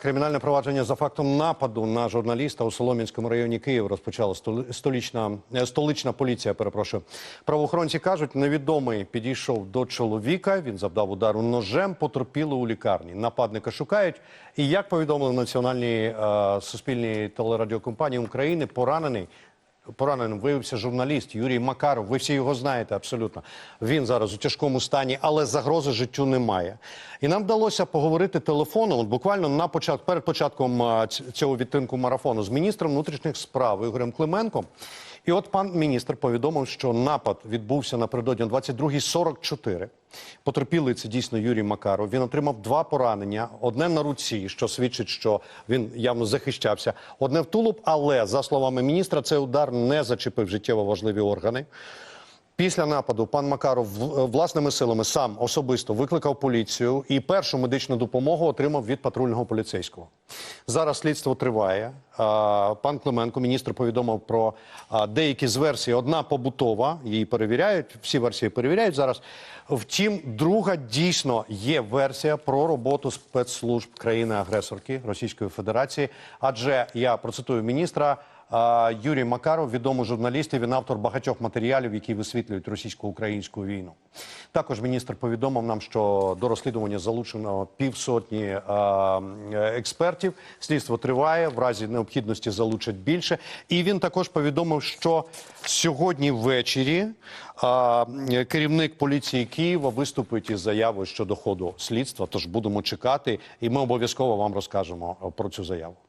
Кримінальне провадження за фактом нападу на журналіста у Солом'янському районі Києва розпочала столична, е, столична поліція. Перепрошую. Правоохоронці кажуть, невідомий підійшов до чоловіка. Він завдав удару ножем, потерпіли у лікарні. Нападника шукають. І як повідомили національні е, суспільні телерадіокомпанії України, поранений. Пораненим виявився журналіст Юрій Макаров. Ви всі його знаєте абсолютно. Він зараз у тяжкому стані, але загрози життю немає. І нам вдалося поговорити телефоном, от буквально на початку, перед початком цього відтинку марафону з міністром внутрішніх справ Ігорем Клименком. І от пан міністр повідомив, що напад відбувся напередодні о 22.44. Потерпілий це дійсно Юрій Макаров. Він отримав два поранення: одне на руці, що свідчить, що він явно захищався, одне в тулуб. Але за словами міністра, цей удар не зачепив життєво важливі органи. Після нападу пан Макаров власними силами сам особисто викликав поліцію і першу медичну допомогу отримав від патрульного поліцейського. Зараз слідство триває. Пан Клименко, міністр, повідомив про деякі з версій. Одна побутова, її перевіряють. Всі версії перевіряють зараз. Втім, друга дійсно є версія про роботу спецслужб країни-агресорки Російської Федерації. Адже я процитую міністра. Юрій Макаров, відомий журналіст, і він автор багатьох матеріалів, які висвітлюють російсько-українську війну. Також міністр повідомив нам, що до розслідування залучено півсотні експертів. Слідство триває, в разі необхідності залучать більше. І він також повідомив, що сьогодні ввечері керівник поліції Києва виступить із заявою щодо ходу слідства. Тож будемо чекати, і ми обов'язково вам розкажемо про цю заяву.